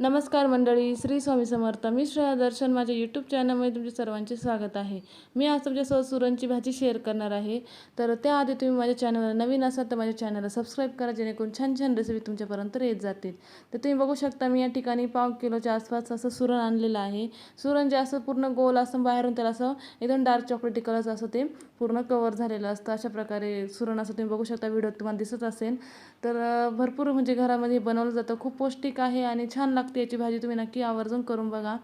नमस्कार मंडळी श्री स्वामी समर्थ. मी श्रेया दर्शन. माझ्या यूट्यूब चॅनलमध्ये तुमचे सर्वांचे स्वागत आहे. मी आज तुमच्यासोबत सुरणची भाजी शेअर करणार आहे. तर त्याआधी तुम्ही माझ्या चॅनलवर नवीन असाल तर माझ्या चॅनलला सबस्क्राईब करा जेणेकरून छान छान रेसिपी तुमच्यापर्यंत येत जातील. तर तुम्ही बघू शकता मी या ठिकाणी पाव किलोच्या आसपास असं सुरण आणलेलं आहे. सुरण जे असं पूर्ण गोल असं बाहेरून त्याला असं एकदम डार्क चॉकलेटी कलरचं असं ते पूर्ण कवर झालेलं असतं. अशा प्रकारे सुरण असं तुम्ही बघू शकता व्हिडिओ तुम्हाला दिसत असेल. तर भरपूर म्हणजे घरामध्ये बनवलं जातं. खूप पौष्टिक आहे आणि छान लागते याची भाजी तुम्ही नक्की आवर्जून करून बघा.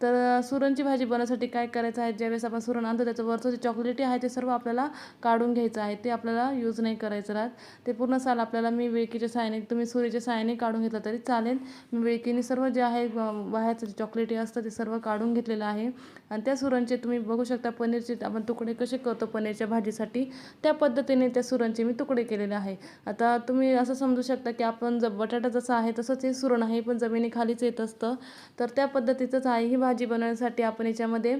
तर सुरणची भाजी बनवण्यासाठी काय करायचं आहे? ज्यावेळेस आपण सुरण आणतो त्याचं वरचं जे चॉकलेटी आहे ते सर्व आपल्याला काढून घ्यायचं आहे. ते आपल्याला यूज नाही करायचं राहत. ते पूर्ण साल आपल्याला मी विळकीच्या साहाय्याने तुम्ही सुरीच्या साहाय्याने काढून घेतलं तरी चालेल. मी विळकीने सर्व जे आहे बाहेरचं जे चॉकलेटी असतं ते सर्व काढून घेतलेलं आहे. आणि त्या सुरणचे तुम्ही बघू शकता पनीरचे आपण तुकडे कसे करतो पनीरच्या भाजीसाठी. त्या पद्धतीने त्या सुरणचे मी तुकडे केलेले आहे. आता तुम्ही असं समजू शकता की आपण ज बटाटा जसा आहे तसंच हे सुरण आहे पण जमिनीखालीच येत असतं. तर त्या पद्धतीचंच आहे. ही भाजी बनवण्यासाठी आपण याच्यामध्ये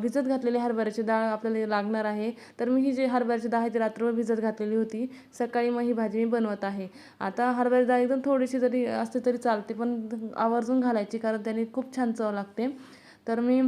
भिजत घातलेली हरभऱ्याची डाळ आपल्याला लागणार आहे. तर मी ही जी हरभऱ्याची डाळ आहे ती रात्रभर भिजत घातलेली होती. सकाळी मग ही भाजी मी बनवत आहे. आता हरभऱ्याची डाळ एकदम थोडीशी जरी असते तरी चालते पण आवर्जून घालायची कारण त्याने खूप छान चव लागते. तर मी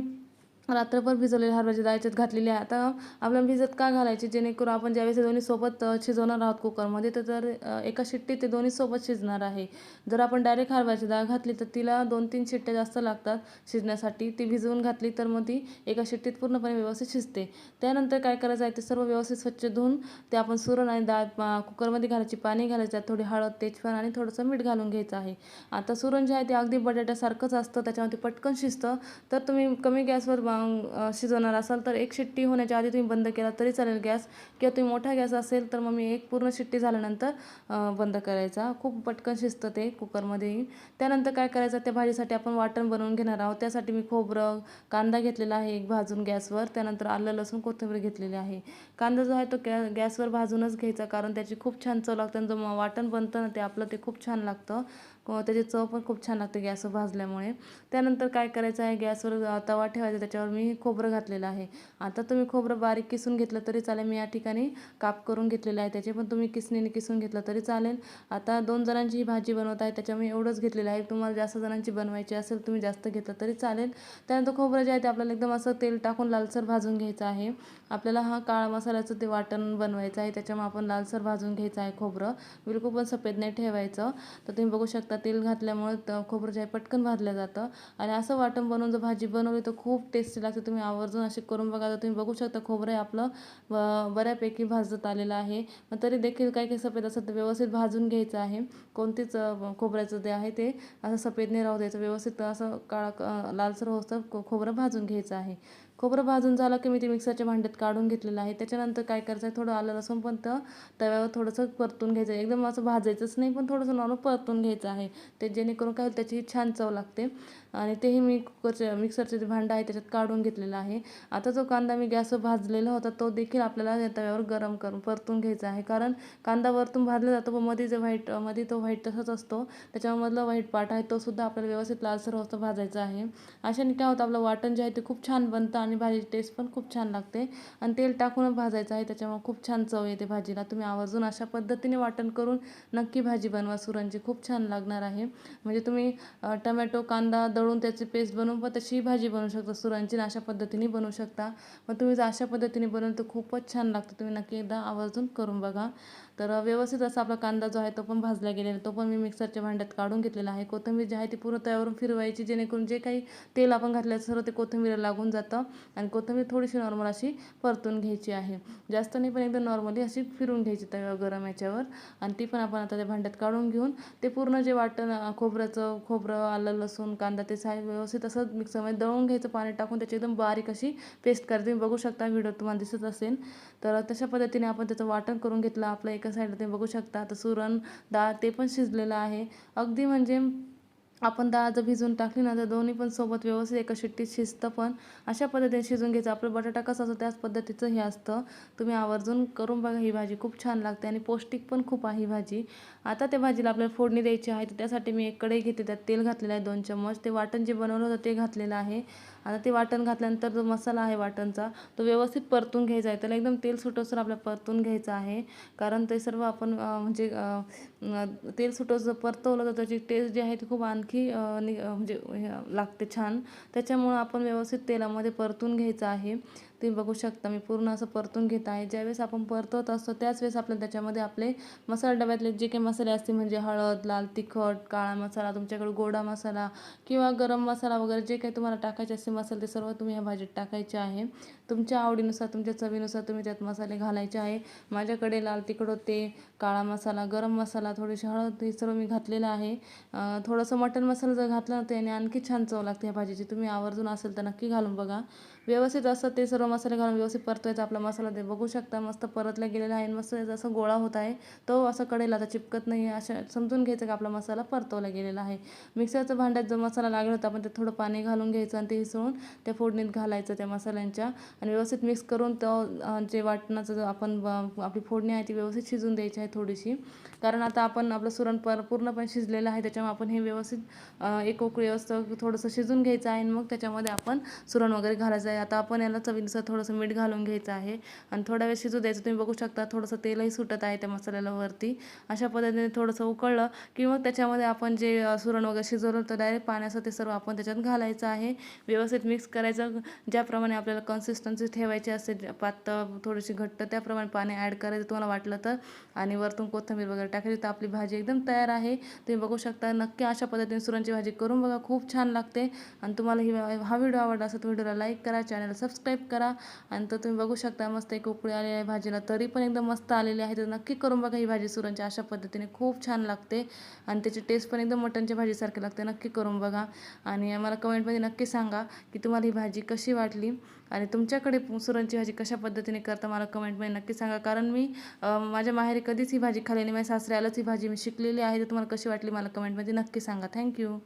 रात्रभर भिजवलेल्या हरभऱ्याची डाळ याच्यात घातलेली आहे आता आपल्याला भिजत का घालायची? जेणेकरून आपण ज्यावेळेस दोन्ही सोबत शिजवणार आहोत कुकरमध्ये तर जर एका शिट्टीत ते दोन्ही सोबत शिजणार आहे. जर आपण डायरेक्ट हरभऱ्याची डाळ घातली तर तिला दोन तीन शिट्ट्या जास्त लागतात शिजण्यासाठी. ती भिजवून घातली तर मग ती एका शिट्टीत पूर्णपणे व्यवस्थित शिजते. त्यानंतर काय करायचं आहे ते सर्व व्यवस्थित स्वच्छ धुवून ते आपण सुरण आणि डाळ कुकरमध्ये घालायची पाणी घालायचं आहे थोडी हळद तेजपान आणि थोडंसं मीठ घालून घ्यायचं आहे. आता सुरण जे आहे ते अगदी बटाट्यासारखंच असतं. त्याच्यामध्ये पटकन शिजतं. तर तुम्ही कमी गॅसवर मग शिजवणार असाल तर एक शिट्टी होण्याच्या आधी तुम्ही बंद केला तरी चालेल गॅस. किंवा तुम्ही मोठा गॅस असेल तर मग मी एक पूर्ण शिट्टी झाल्यानंतर बंद करायचा. खूप पटकन शिजतं ते कुकरमध्ये त्यानंतर काय करायचं त्या भाजीसाठी आपण वाटण बनवून घेणार आहोत. त्यासाठी मी खोबरं कांदा घेतलेला आहे एक भाजून गॅसवर. त्यानंतर आलं लसूण कोथिंबीर घेतलेली आहे. कांदा जो आहे तो गॅ गॅसवर भाजूनच घ्यायचा कारण त्याची खूप छान चव लागते आणि जो वाटण बनतं ना ते आपलं ते खूप छान लागतं. त्याची चव पण खूप छान लागते गॅसवर भाजल्यामुळे. त्यानंतर काय करायचं आहे गॅसवर तवा ठेवायचा त्याच्यावर मी खोबरं घातलेलं आहे. आता तुम्ही खोबरं बारीक किसून घेतलं तरी चालेल. मी या ठिकाणी काप करून घेतलेलं आहे त्याचे पण तुम्ही किसणीने किसून घेतलं तरी चालेल. आता दोन जणांची ही भाजी बनवत आहे त्याच्यामुळे एवढंच घेतलेलं आहे. तुम्हाला जास्त जणांची बनवायची असेल तुम्ही जास्त घेतलं तरी चालेल. त्यानंतर खोबरं जे आहे ते आपल्याला एकदम असं तेल टाकून लालसर भाजून घ्यायचं आहे. आपल्याला हा काळा मसाल्याचं ते वाटण बनवायचं आहे त्याच्यामुळे आपण लालसर भाजून घ्यायचं आहे खोबरं. बिलकुल पण सफेद नाही ठेवायचं. तर तुम्ही बघू शकता तेल घातल्यामुळे खोबरं जे आहे पटकन भाजलं जातं. आणि असं वाटण बनवून जर भाजी बनवली तर खूप टेस्टी लागते. तुम्ही आवर्जून असे करून बघा तर तुम्ही बघू शकता खोबरं आपलं बऱ्यापैकी भाजत आलेलं आहे. मग तरी देखील काही काही सफेद असं तर व्यवस्थित भाजून घ्यायचं आहे. कोणतीच खोबऱ्याचं जे आहे ते असं सफेद नाही राहू द्यायचं. व्यवस्थित असं काळा क- लालसर होतं खोबरं भाजून घ्यायचं आहे. खोबरं भाजून झालं की मी ते मिक्सरच्या भांड्यात काढून घेतलेलं आहे. त्याच्यानंतर काय करायचं आहे थोडं आलं लसूण पण तर तव्यावर थोडंसं परतून घ्यायचं. आहे एकदम असं भाजायचंच नाही पण थोडंसं नॉर्मल परतून घ्यायचं आहे. ते जेणेकरून काय होईल? त्याची छान चव लागते. आणि तेही मी कुकरचे मिक्सरचे जे भांडं आहे त्याच्यात काढून घेतलेलं आहे. आता जो कांदा मी गॅसवर भाजलेला होता तो देखील आपल्याला या तव्यावर गरम करून परतून घ्यायचा आहे. कारण कांदा वरतून भाजला जातो पण मध्ये जे व्हाईटमध्ये तो व्हाईट तसाच असतो. त्याच्यामधला व्हाईट पार्ट आहे तो सुद्धा आपल्याला व्यवस्थित लालसर होतं भाजायचा आहे. अशाने काय होतं आपलं वाटण जे आहे ते खूप छान बनतं आणि भाजीची टेस्ट पण खूप छान लागते. आणि तेल टाकूनच भाजायचं आहे त्याच्यामुळे खूप छान चव येते भाजीला. तुम्ही आवर्जून अशा पद्धतीने वाटण करून नक्की भाजी बनवा. सुरणची खूप छान लागणार आहे. म्हणजे तुम्ही टमॅटो कांदा तळून त्याची पेस्ट बनवून पण तशीही भाजी बनवू शकता. सुरांची अशा पद्धतीने बनवू शकता. मग तुम्ही जर अशा पद्धतीने बनवलं तर खूपच छान लागतं. तुम्ही नक्की एकदा आवर्जून करून बघा. तर व्यवस्थित असा आपला कांदा जो आहे तो पण भाजला गेलेला आहे. तो पण मी मिक्सरच्या भांड्यात काढून घेतलेला आहे. कोथिंबीर जी आहे ती पूर्ण तव्यावरून फिरवायची जेणेकरून जे काही तेल आपण घातलं सर्व ते कोथिंबीरला लागून जातं आणि कोथिंबीर थोडीशी नॉर्मल अशी परतून घ्यायची आहे. जास्त नाही पण एकदम नॉर्मली अशी फिरून घ्यायची तव्यावर गरम याच्यावर. आणि ती पण आपण आता त्या भांड्यात काढून घेऊन ते पूर्ण जे वाटण खोबऱ्याचं खोबरं आलं लसूण कांदा ते साय व्यवस्थित असं मिक्सरमध्ये दळून घ्यायचं पाणी टाकून त्याची एकदम बारीक अशी पेस्ट करते. तुम्ही बघू शकता व्हिडिओ तुम्हाला दिसत असेल. तर तशा पद्धतीने आपण त्याचं वाटण करून घेतलं. आपलं एक साईडला तुम्ही बघू शकता. आता सुरण डाळ ते पण शिजलेलं आहे. अगदी म्हणजे आपण डाळ जर भिजवून टाकली ना तर दोन्ही पण सोबत व्यवस्थित एका शिट्टीत शिजतं पण. अशा पद्धतीने शिजून घ्यायचं. आपलं बटाटा कसं असतं त्याच पद्धतीचं हे असतं. तुम्ही आवर्जून करून बघा ही भाजी खूप छान लागते आणि पौष्टिक पण खूप आहे ही भाजी. आता त्या भाजीला आपल्याला फोडणी द्यायची आहे तर त्यासाठी मी एक कढई घेते त्यात तेल घातलेलं आहे दोन चम्मच. ते वाटण जे बनवलं होतं ते घातलेलं आहे. आता ते वाटण घातल्यानंतर जो मसाला आहे वाटणचा तो व्यवस्थित परतून घ्यायचा आहे. त्याला एकदम तेल सुटोसर आपल्याला परतून घ्यायचं आहे. कारण ते सर्व आपण म्हणजे तेल सुटं जर परतवलं तर त्याची टेस्ट जी आहे ती खूप आणखी नि म्हणजे हे लागते छान. त्याच्यामुळं आपण व्यवस्थित तेलामध्ये परतून घ्यायचं आहे. ते बघू शकता मी पूर्ण असं परतून घेत आहे. ज्यावेळेस आपण परतवत असतो त्याच वेळेस आपल्याला त्याच्यामध्ये आपले मसाला डब्यातले जे काही मसाले असतील म्हणजे हळद लाल तिखट काळा मसाला तुमच्याकडे गोडा मसाला किंवा गरम मसाला वगैरे जे काही तुम्हाला टाकायचे असते मसाले ते सर्व तुम्ही ह्या भाजीत टाकायचे आहे. तुमच्या आवडीनुसार तुमच्या चवीनुसार तुम्ही त्यात मसाले घालायचे आहे. माझ्याकडे लाल तिखट होते काळा मसाला गरम मसाला थोडीशी हळद हे सर्व मी घातलेलं आहे. थोडंसं मटन मसाला जर घातला ना त्याने आणखी छान चव लागते ह्या भाजीची. तुम्ही आवर्जून असेल तर नक्की घालून बघा. व्यवस्थित असं ते सर्व मसाले घालून व्यवस्थित परतवायचा आपला मसाला ते बघू शकता मस्त परतला गेलेला आहे आणि मस्त जसं असं गोळा होत आहे. तो असं कडेला आता चिपकत नाही आहे अशा समजून घ्यायचं की आपला मसाला परतवला गेलेला आहे. मिक्सरचं भांड्यात जो मसाला लागला होता आपण ते थोडं पाणी घालून घ्यायचं आणि ते हिसळून त्या फोडणीत घालायचं त्या मसाल्यांच्या. आणि व्यवस्थित मिक्स करून तो जे वाटणाचं जो आपण ब- आपली फोडणी आहे ती व्यवस्थित शिजून द्यायची आहे थोडीशी. कारण आता आपण आपलं सुरण पर पूर्णपणे शिजलेलं आहे त्याच्यामुळे आपण हे व्यवस्थित एक उकळी असतं थोडंसं शिजून घ्यायचं आहे आणि मग त्याच्यामध्ये आपण सुरण वगैरे घालायचं आहे. आता आपण याला चवीनुसार थोडंसं मीठ घालून घ्यायचं आहे. आणि थोडा वेळ शिजू द्यायचं. तुम्ही बघू शकता थोडंसं तेलही सुटत आहे त्या मसाल्याला वरती. अशा पद्धतीने थोडंसं उकळलं की मग त्याच्यामध्ये आपण जे सुरण वगैरे शिजवलं होतं डायरेक्ट पाण्याचं ते सर्व आपण त्याच्यात घालायचं आहे. व्यवस्थित मिक्स करायचं. ज्याप्रमाणे आपल्याला कन्सिस्टन्सी ठेवायची असते पात पातळ थोडीशी घट्ट त्याप्रमाणे पाणी ॲड करायचं तुम्हाला वाटलं तर. आणि वरतून कोथिंबीर वगैरे टाकायची. तर आपली भाजी एकदम तयार आहे. तुम्ही बघू शकता नक्की अशा पद्धतीने सुरणची भाजी करून बघा. खूप छान लागते. आणि तुम्हाला ही हा व्हिडिओ आवडला असेल तर व्हिडिओला लाईक करा. चॅनल सबस्क्राईब करा. आणि तर तुम्ही बघू शकता मस्त एक उकळी आलेली आहे भाजीला. तरी पण एकदम मस्त आलेली आहे. तर नक्की करून बघा ही भाजी सुरणची अशा पद्धतीने खूप छान लागते. आणि त्याची टेस्ट पण एकदम मटणच्या भाजीसारखी लागते. नक्की करून बघा. आणि मला कमेंटमध्ये नक्की सांगा की तुम्हाला ही भाजी कशी वाटली? आणि तुमच्याकडे सुरणची भाजी कशा पद्धतीने करता मला कमेंटमध्ये नक्की सांगा. कारण मी माझ्या माहेरी कधीच ही भाजी खाल्ली नाही. माझ्या सासऱ्यालाच ही भाजी मी शिकलेली आहे. तर तुम्हाला कशी वाटली मला कमेंटमध्ये नक्की सांगा. थँक्यू